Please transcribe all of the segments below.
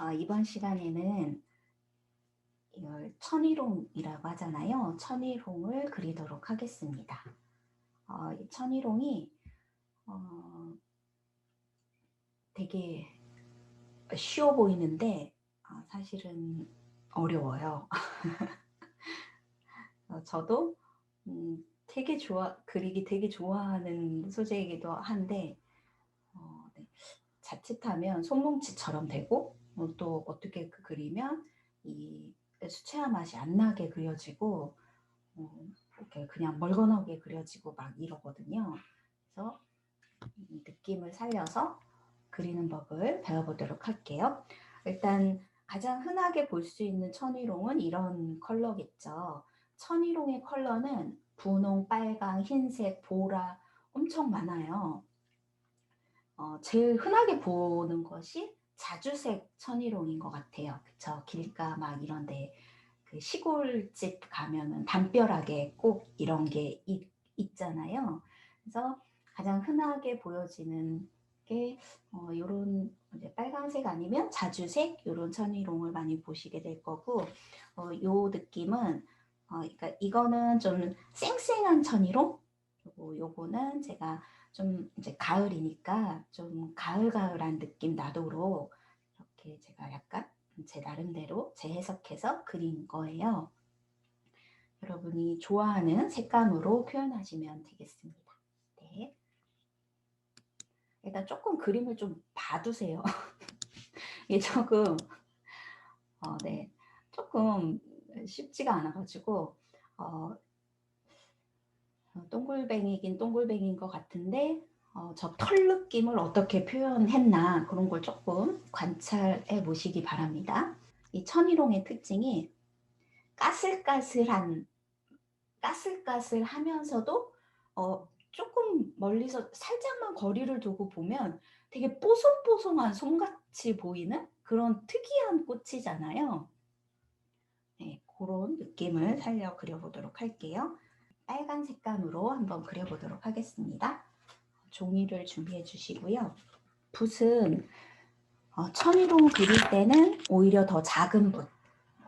어, 이번 시간에는 이걸 천일홍이라고 하잖아요. 천일홍을 그리도록 하겠습니다. 어, 이 천일홍이 어, 되게 쉬워 보이는데 어, 사실은 어려워요. 어, 저도 음, 되게 좋아 그리기 되게 좋아하는 소재이기도 한데 어, 네. 자칫하면 손뭉치처럼 되고 어, 또 어떻게 그 그리면 이 수채화 맛이 안 나게 그려지고 어, 이렇게 그냥 멀건하게 그려지고 막 이러거든요. 그래서 이 느낌을 살려서 그리는 법을 배워보도록 할게요. 일단 가장 흔하게 볼 수 있는 천일홍은 이런 컬러겠죠. 천일홍의 컬러는 분홍, 빨강, 흰색, 보라 엄청 많아요. 어, 제일 흔하게 보는 것이 자주색 천일홍인 것 같아요. 그쵸? 길가 막 이런데 그 시골집 가면은 담벼락에 꼭 이런 게 있, 있잖아요. 그래서 가장 흔하게 보여지는 게 어, 이제 빨간색 아니면 자주색 요런 천일홍을 많이 보시게 될 거고 어, 요 느낌은 어, 그러니까 이거는 좀 쌩쌩한 천일홍 그리고 요거는 제가 좀 이제 가을이니까 좀 가을가을한 느낌 나도록 이렇게 제가 약간 제 나름대로 재해석해서 그린 거예요. 여러분이 좋아하는 색감으로 표현하시면 되겠습니다. 네. 일단 조금 그림을 좀 봐두세요. 이게 조금 어, 네, 조금 쉽지가 않아가지고 어, 동글뱅이긴 동글뱅이인 것 같은데 어, 저 털 느낌을 어떻게 표현했나 그런 걸 조금 관찰해 보시기 바랍니다. 이 천일홍의 특징이 까슬까슬한 까슬까슬하면서도 어, 조금 멀리서 살짝만 거리를 두고 보면 되게 뽀송뽀송한 솜같이 보이는 그런 특이한 꽃이잖아요. 네, 그런 느낌을 살려 그려보도록 할게요. 빨간 색감으로 한번 그려보도록 하겠습니다. 종이를 준비해 주시고요. 붓은 어, 천일홍 그릴 때는 오히려 더 작은 붓,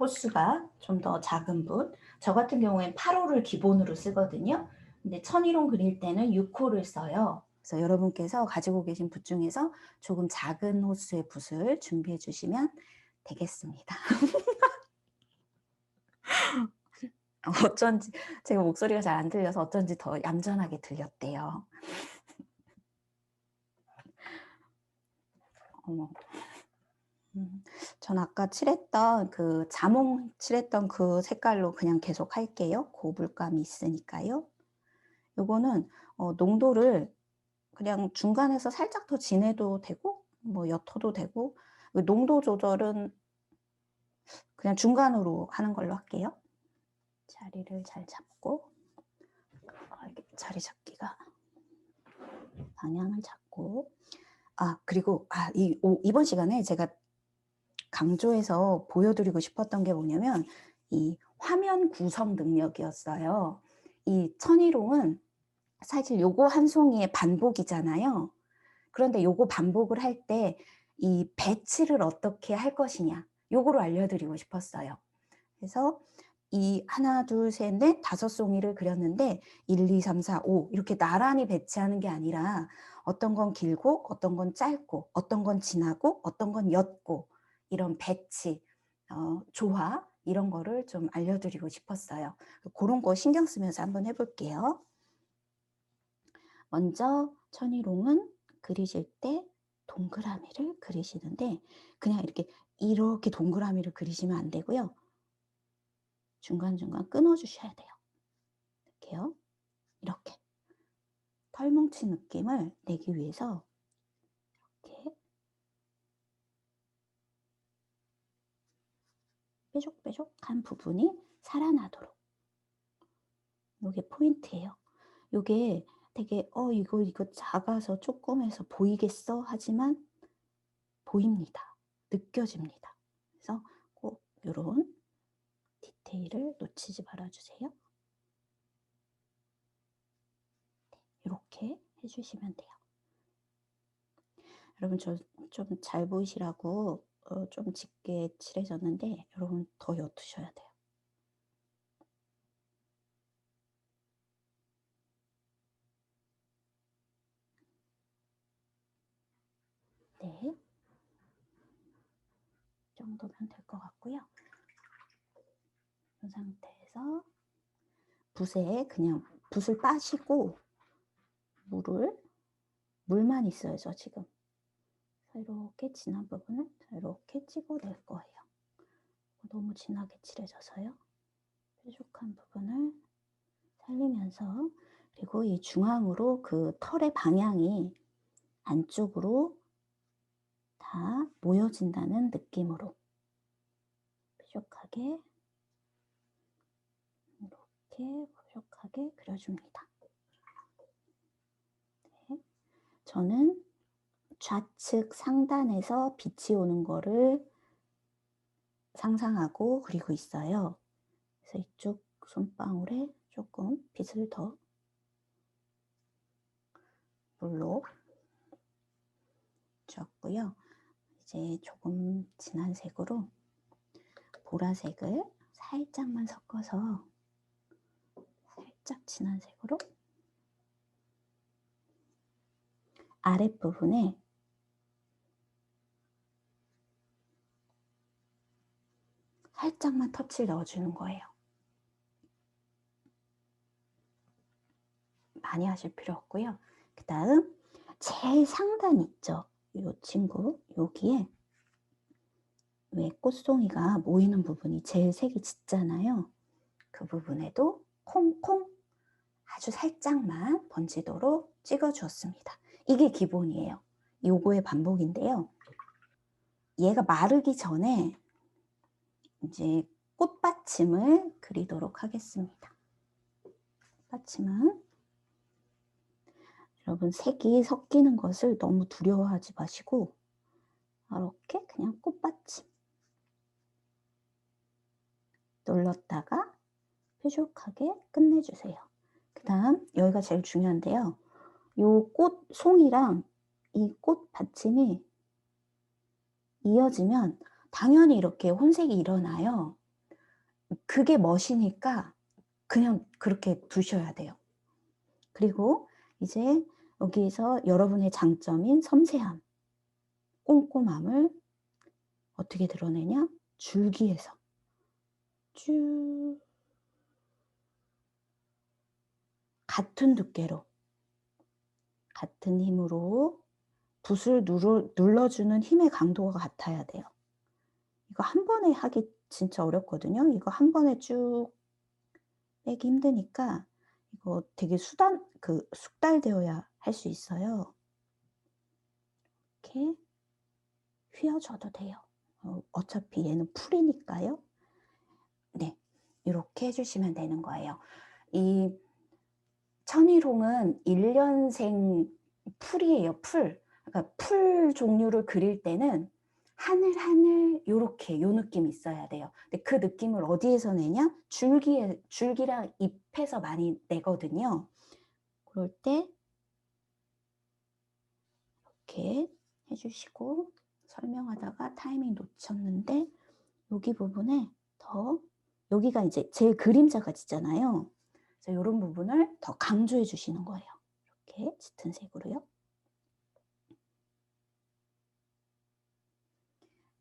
호수가 좀 더 작은 붓. 저 같은 경우엔 8호를 기본으로 쓰거든요. 근데 천일홍 그릴 때는 6호를 써요. 그래서 여러분께서 가지고 계신 붓 중에서 조금 작은 호수의 붓을 준비해 주시면 되겠습니다. 어쩐지 제가 목소리가 잘 안 들려서 어쩐지 더 얌전하게 들렸대요. 어머. 음, 전 아까 칠했던 그 자몽 칠했던 그 색깔로 그냥 계속 할게요. 고불감이 있으니까요. 요거는 어, 농도를 그냥 중간에서 살짝 더 진해도 되고 뭐 옅어도 되고 그 농도 조절은 그냥 중간으로 하는 걸로 할게요. 자리를 잘 잡고 자리 잡기가 방향을 잡고 아 그리고 아, 이, 오, 이번 시간에 제가 강조해서 보여드리고 싶었던 게 뭐냐면 이 화면 구성 능력이었어요. 이 천일홍은 사실 요거 한 송이의 반복이잖아요. 그런데 요거 반복을 할 때 이 배치를 어떻게 할 것이냐 요거를 알려드리고 싶었어요. 그래서 이 하나 둘 셋 넷 다섯 송이를 그렸는데 1, 2, 3, 4, 5 이렇게 나란히 배치하는 게 아니라 어떤 건 길고 어떤 건 짧고 어떤 건 진하고 어떤 건 옅고 이런 배치 어, 조화 이런 거를 좀 알려드리고 싶었어요. 그런 거 신경 쓰면서 한번 해볼게요. 먼저 천일홍은 그리실 때 동그라미를 그리시는데 그냥 이렇게 이렇게 동그라미를 그리시면 안 되고요. 중간중간 끊어주셔야 돼요. 이렇게요. 이렇게. 털뭉치 느낌을 내기 위해서 이렇게 뾰족뾰족한 부분이 살아나도록 이게 포인트예요. 이게 되게 어 이거 이거 작아서 조금해서 보이겠어 하지만 보입니다. 느껴집니다. 그래서 꼭 이런 디테일을 놓치지 말아주세요. 네, 이렇게 해주시면 돼요. 여러분 저 좀 잘 보이시라고 어, 좀 짙게 칠해졌는데 여러분 더 옅으셔야 돼요. 네. 이 정도면 될 것 같고요. 이 상태에서 붓에 그냥 붓을 빠시고 물을 물만 있어야죠 지금. 이렇게 진한 부분을 이렇게 찍어낼 거예요. 너무 진하게 칠해져서요. 뾰족한 부분을 살리면서 그리고 이 중앙으로 그 털의 방향이 안쪽으로 다 모여진다는 느낌으로 뾰족하게 이렇게 뾰족하게 그려줍니다. 네. 저는 좌측 상단에서 빛이 오는 거를 상상하고 그리고 있어요. 그래서 이쪽 손방울에 조금 빛을 더 물로 줬고요. 이제 조금 진한 색으로 보라색을 살짝만 섞어서 살짝 진한 색으로 아랫부분에 살짝만 터치를 넣어주는 거예요. 많이 하실 필요 없고요. 그 다음 제일 상단 있죠. 이 친구 여기에 왜 꽃송이가 모이는 부분이 제일 색이 짙잖아요. 그 부분에도 콩콩 아주 살짝만 번지도록 찍어 주었습니다. 이게 기본이에요. 요거의 반복인데요. 얘가 마르기 전에 이제 꽃받침을 그리도록 하겠습니다. 꽃받침은 여러분 색이 섞이는 것을 너무 두려워하지 마시고 이렇게 그냥 꽃받침 눌렀다가 뾰족하게 끝내주세요. 그 다음 여기가 제일 중요한데요. 이꽃 송이랑 이 꽃 받침이 이어지면 당연히 이렇게 혼색이 일어나요. 그게 멋이니까 그냥 그렇게 두셔야 돼요. 그리고 이제 여기서 여러분의 장점인 섬세함, 꼼꼼함을 어떻게 드러내냐? 줄기에서 쭉 같은 두께로 같은 힘으로 붓을 눌러, 눌러 주는 힘의 강도가 같아야 돼요. 이거 한 번에 하기 진짜 어렵거든요. 이거 한 번에 쭉 빼기 힘드니까 이거 되게 수단 그 숙달되어야 할 수 있어요. 이렇게 휘어줘도 돼요. 어, 어차피 얘는 풀이니까요. 네, 이렇게 해주시면 되는 거예요. 이 천일홍은 1년생 풀이에요, 풀. 그러니까 풀 종류를 그릴 때는 하늘 하늘 요렇게 요 느낌이 있어야 돼요. 근데 그 느낌을 어디에서 내냐? 줄기에 줄기랑 잎에서 많이 내거든요. 그럴 때 이렇게 해주시고 설명하다가 타이밍 놓쳤는데 여기 부분에 더 여기가 이제 제일 그림자가 짙잖아요. 그래서 이런 부분을 더 강조해 주시는 거예요. 이렇게 짙은 색으로요.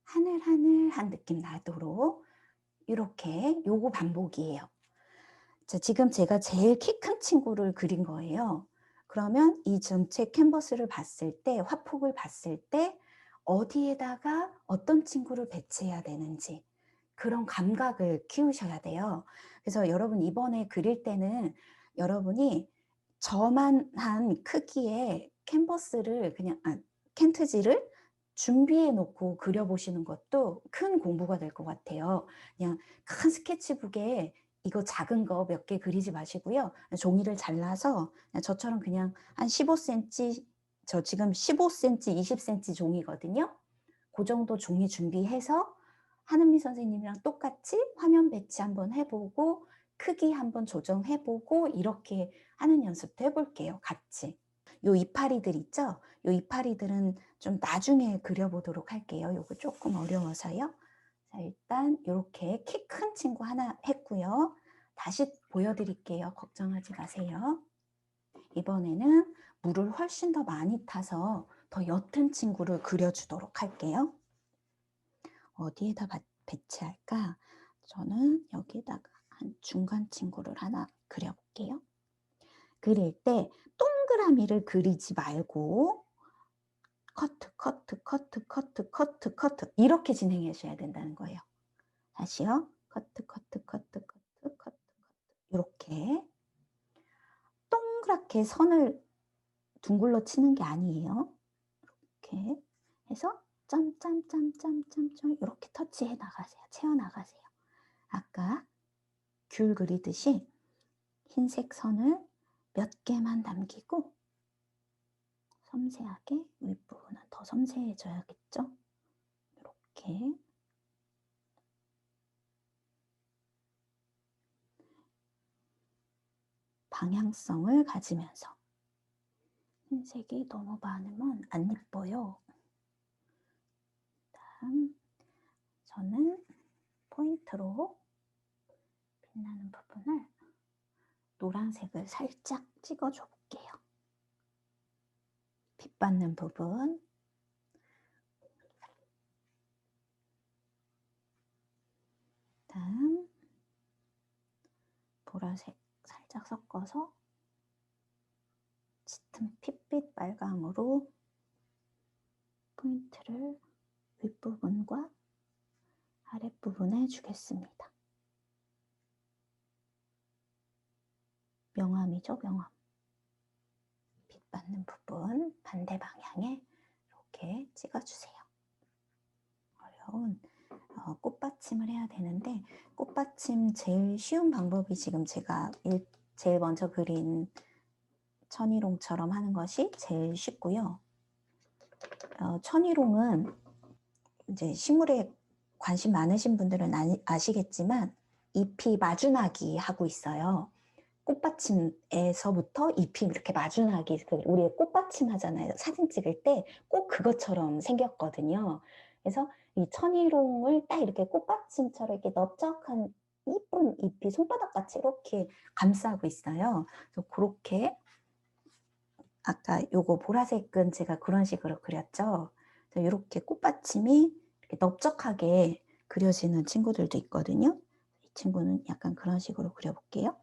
하늘하늘한 느낌 나도록 이렇게 요거 반복이에요. 자, 지금 제가 제일 키 큰 친구를 그린 거예요. 그러면 이 전체 캔버스를 봤을 때, 화폭을 봤을 때 어디에다가 어떤 친구를 배치해야 되는지 그런 감각을 키우셔야 돼요. 그래서 여러분 이번에 그릴 때는 여러분이 저만한 크기의 캔버스를 그냥 아, 캔트지를 준비해 놓고 그려보시는 것도 큰 공부가 될 것 같아요. 그냥 큰 스케치북에 이거 작은 거 몇 개 그리지 마시고요. 종이를 잘라서 저처럼 그냥 한 15cm, 저 지금 15cm, 20cm 종이거든요. 그 정도 종이 준비해서 하은미 선생님이랑 똑같이 화면 배치 한번 해보고 크기 한번 조정해보고 이렇게 하는 연습도 해볼게요. 같이. 요 이파리들 있죠? 요 이파리들은 좀 나중에 그려보도록 할게요. 요거 조금 어려워서요. 자, 일단 이렇게 키 큰 친구 하나 했고요. 다시 보여드릴게요. 걱정하지 마세요. 이번에는 물을 훨씬 더 많이 타서 더 옅은 친구를 그려주도록 할게요. 어디에다 바- 배치할까? 저는 여기다가 한 중간 친구를 하나 그려볼게요. 그릴 때 동그라미를 그리지 말고 커트, 커트, 커트, 커트, 커트, 커트 이렇게 진행하셔야 된다는 거예요. 다시요. 커트, 커트, 커트, 커트, 커트, 커트 이렇게 동그랗게 선을 둥글러 치는 게 아니에요. 이렇게 해서 점점점점점점 이렇게 터치해 나가세요. 채워 나가세요. 아까 귤 그리듯이 흰색 선을 몇 개만 남기고 섬세하게 윗부분은 더 섬세해져야겠죠? 이렇게 방향성을 가지면서 흰색이 너무 많으면 안 예뻐요. 다음 저는 포인트로 빛나는 부분을 노란색을 살짝 찍어줘 볼게요. 빛 받는 부분 다음 보라색 살짝 섞어서 짙은 핏빛 빨강으로 포인트를 윗부분과 아랫부분에 주겠습니다. 명암이죠, 명암. 빛 받는 부분 반대 방향에 이렇게 찍어주세요. 어려운 어, 꽃받침을 해야 되는데 꽃받침 제일 쉬운 방법이 지금 제가 일, 제일 먼저 그린 천일홍처럼 하는 것이 제일 쉽고요. 어, 천일홍은 이제 식물에 관심 많으신 분들은 아시겠지만 잎이 마주나기 하고 있어요. 꽃받침에서부터 잎이 이렇게 마주나기, 그 우리 꽃받침 하잖아요. 사진 찍을 때 꼭 그것처럼 생겼거든요. 그래서 이 천일홍을 딱 이렇게 꽃받침처럼 이렇게 넓적한 이쁜 잎이 손바닥같이 이렇게 감싸고 있어요. 그래서 그렇게 아까 요거 보라색은 제가 그런 식으로 그렸죠. 이렇게 꽃받침이 이렇게 넓적하게 그려지는 친구들도 있거든요. 이 친구는 약간 그런 식으로 그려볼게요.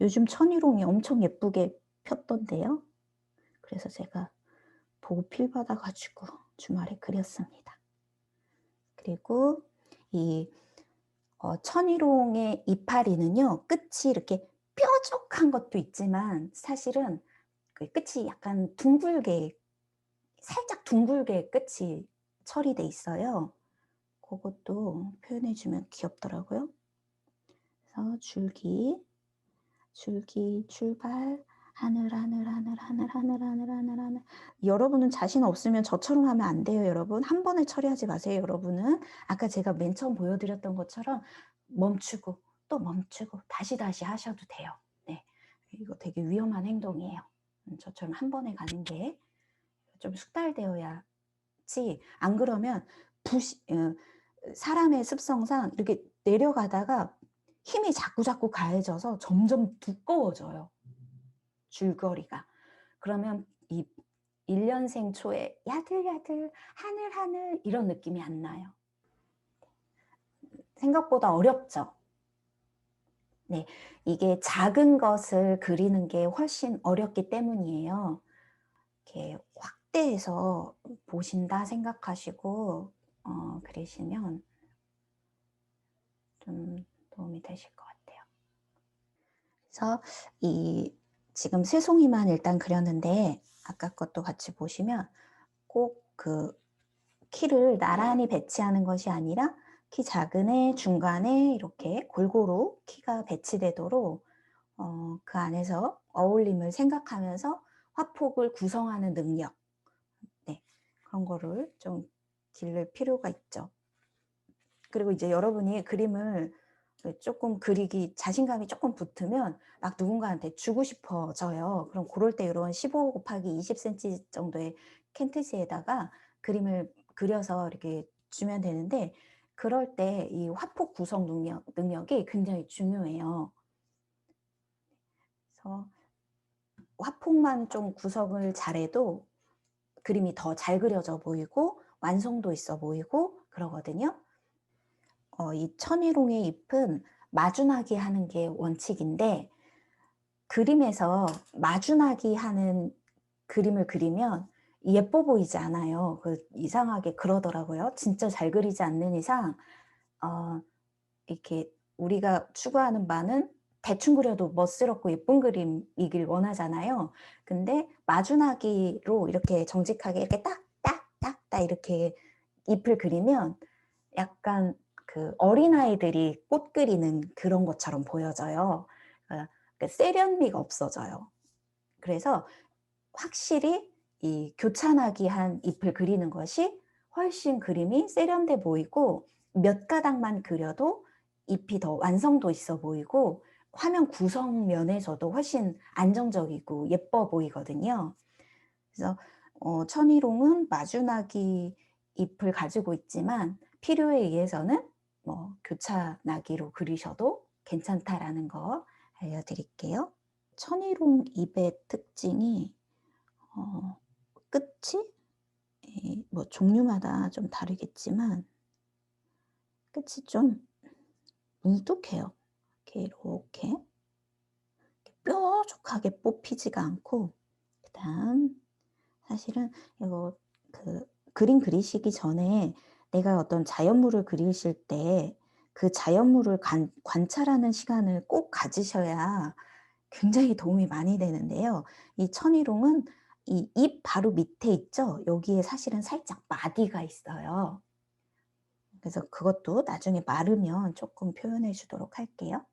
요즘 천일홍이 엄청 예쁘게 폈던데요. 그래서 제가 보고 필 받아가지고 주말에 그렸습니다. 그리고 이 어, 천일홍의 이파리는요, 끝이 이렇게 뾰족한 것도 있지만 사실은 그 끝이 약간 둥글게, 살짝 둥글게 끝이 처리돼 있어요. 그것도 표현해주면 귀엽더라고요. 그래서 줄기, 줄기, 출발, 하늘, 하늘, 하늘, 하늘, 하늘, 하늘, 하늘, 하늘. 여러분은 자신 없으면 저처럼 하면 안 돼요, 여러분. 한 번에 처리하지 마세요, 여러분은. 아까 제가 맨 처음 보여드렸던 것처럼 멈추고 또 멈추고 다시 다시 하셔도 돼요. 네, 이거 되게 위험한 행동이에요. 음, 저처럼 한 번에 가는 게 좀 숙달되어야지. 안 그러면 부시, 어, 사람의 습성상 이렇게 내려가다가 힘이 자꾸 자꾸 가해져서 점점 두꺼워져요. 줄거리가. 그러면 이 1년생 초에 야들야들 하늘 하늘 이런 느낌이 안 나요. 생각보다 어렵죠. 네, 이게 작은 것을 그리는 게 훨씬 어렵기 때문이에요. 이렇게 확대해서 보신다 생각하시고 어, 그리시면 좀 도움이 되실 것 같아요. 그래서 이 지금 새송이만 일단 그렸는데 아까 것도 같이 보시면 꼭 그 키를 나란히 배치하는 것이 아니라 키 작은 애 중간에 이렇게 골고루 키가 배치되도록 어, 그 안에서 어울림을 생각하면서 화폭을 구성하는 능력 네, 그런 거를 좀 기를 필요가 있죠. 그리고 이제 여러분이 그림을 조금 그리기 자신감이 조금 붙으면 막 누군가한테 주고 싶어져요. 그럼 그럴 때 이런 15 곱하기 20cm 정도의 캔트지에다가 그림을 그려서 이렇게 주면 되는데 그럴 때 이 화폭 구성 능력, 능력이 굉장히 중요해요. 그래서 화폭만 좀 구성을 잘해도 그림이 더 잘 그려져 보이고 완성도 있어 보이고 그러거든요. 어, 이 천일홍의 잎은 마주나기 하는 게 원칙인데 그림에서 마주나기 하는 그림을 그리면 예뻐 보이지 않아요. 그 이상하게 그러더라고요. 진짜 잘 그리지 않는 이상 어, 이렇게 우리가 추구하는 바는 대충 그려도 멋스럽고 예쁜 그림이길 원하잖아요. 근데 마주나기로 이렇게 정직하게 이렇게 딱, 딱, 딱, 딱 이렇게 잎을 그리면 약간 그 어린아이들이 꽃 그리는 그런 것처럼 보여져요. 그러니까 세련미가 없어져요. 그래서 확실히 이 교차나기 한 잎을 그리는 것이 훨씬 그림이 세련돼 보이고 몇 가닥만 그려도 잎이 더 완성도 있어 보이고 화면 구성 면에서도 훨씬 안정적이고 예뻐 보이거든요. 그래서 어, 천일홍은 마주나기 잎을 가지고 있지만 필요에 의해서는 뭐 교차나기로 그리셔도 괜찮다라는 거 알려드릴게요. 천일홍 잎의 특징이 어, 끝이 뭐 종류마다 좀 다르겠지만 끝이 좀 뭉툭해요. 이렇게 이렇게 뾰족하게 뽑히지가 않고 그다음 사실은 이거 그 그림 그리시기 전에 내가 어떤 자연물을 그리실 때 그 자연물을 관, 관찰하는 시간을 꼭 가지셔야 굉장히 도움이 많이 되는데요. 이 천일홍은 이 입 바로 밑에 있죠. 여기에 사실은 살짝 마디가 있어요. 그래서 그것도 나중에 마르면 조금 표현해 주도록 할게요.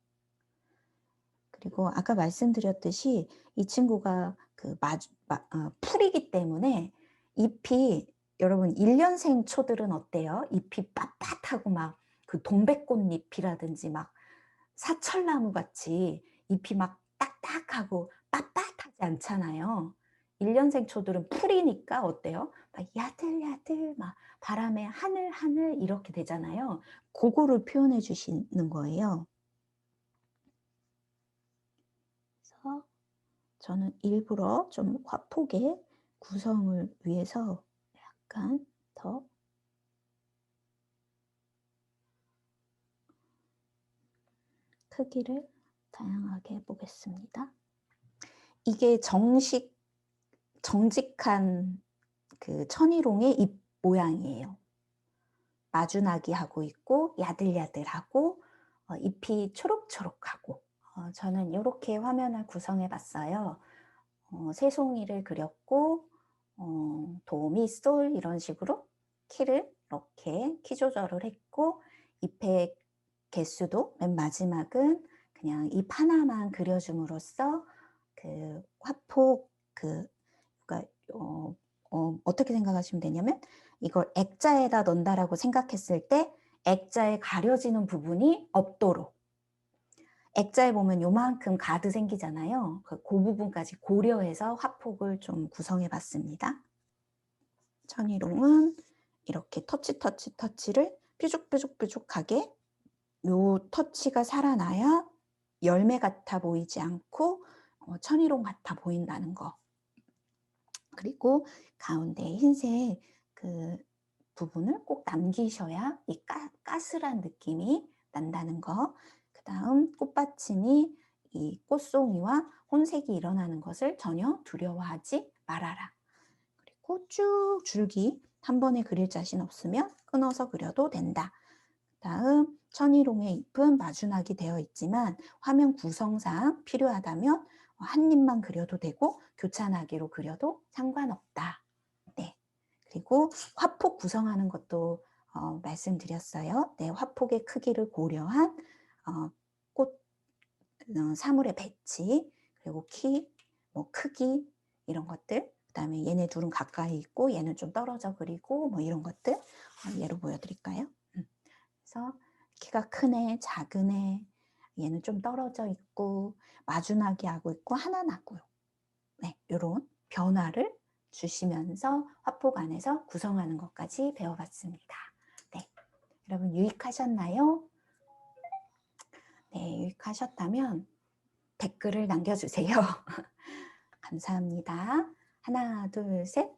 그리고 아까 말씀드렸듯이 이 친구가 그 마주, 마, 어, 풀이기 때문에 잎이 여러분 1년생 초들은 어때요? 잎이 빳빳하고 막 그 동백꽃잎이라든지 막 사철나무 같이 잎이 막 딱딱하고 빳빳하지 않잖아요. 1년생 초들은 풀이니까 어때요? 막 야들야들 막 바람에 하늘 하늘 이렇게 되잖아요. 그거를 표현해 주시는 거예요. 그래서 저는 일부러 좀 화폭의 구성을 위해서 약간 더 크기를 다양하게 해보겠습니다. 이게 정식, 정직한 그 천일홍의 잎 모양이에요. 마주나기 하고 있고 야들야들하고 어, 잎이 초록초록하고 어, 저는 이렇게 화면을 구성해 봤어요. 어, 새송이를 그렸고 어, 도미, 솔 이런 식으로 키를 이렇게 키 조절을 했고 잎의 개수도 맨 마지막은 그냥 잎 하나만 그려줌으로써 그 화폭 그 그러니까 어, 어, 어떻게 생각하시면 되냐면 이걸 액자에다 넣는다라고 생각했을 때 액자에 가려지는 부분이 없도록 액자에 보면 요만큼 가드 생기잖아요. 그, 그 부분까지 고려해서 화폭을 좀 구성해 봤습니다. 천일홍은 이렇게 터치 터치 터치를 뾰족뾰족뾰족하게 요 터치가 살아나야 열매 같아 보이지 않고 어, 천일홍 같아 보인다는 거. 그리고 가운데 흰색 그 부분을 꼭 남기셔야 이 가, 가스란 느낌이 난다는 거. 다음 꽃받침이 이 꽃송이와 혼색이 일어나는 것을 전혀 두려워하지 말아라. 그리고 쭉 줄기 한 번에 그릴 자신 없으면 끊어서 그려도 된다. 다음 천일홍의 잎은 마주나기 되어 있지만 화면 구성상 필요하다면 한 입만 그려도 되고 교차나기로 그려도 상관없다. 네. 그리고 화폭 구성하는 것도 어, 말씀드렸어요. 네, 화폭의 크기를 고려한 어, 꽃 어, 사물의 배치 그리고 키, 뭐 크기 이런 것들 그다음에 얘네 둘은 가까이 있고 얘는 좀 떨어져 그리고 뭐 이런 것들 어, 예로 보여드릴까요? 음. 그래서 키가 큰 애, 작은 애, 얘는 좀 떨어져 있고 마주나게 하고 있고 하나 나고요. 네, 이런 변화를 주시면서 화폭 안에서 구성하는 것까지 배워봤습니다. 네, 여러분 유익하셨나요? 네, 유익하셨다면 댓글을 남겨주세요. 감사합니다. 하나, 둘, 셋.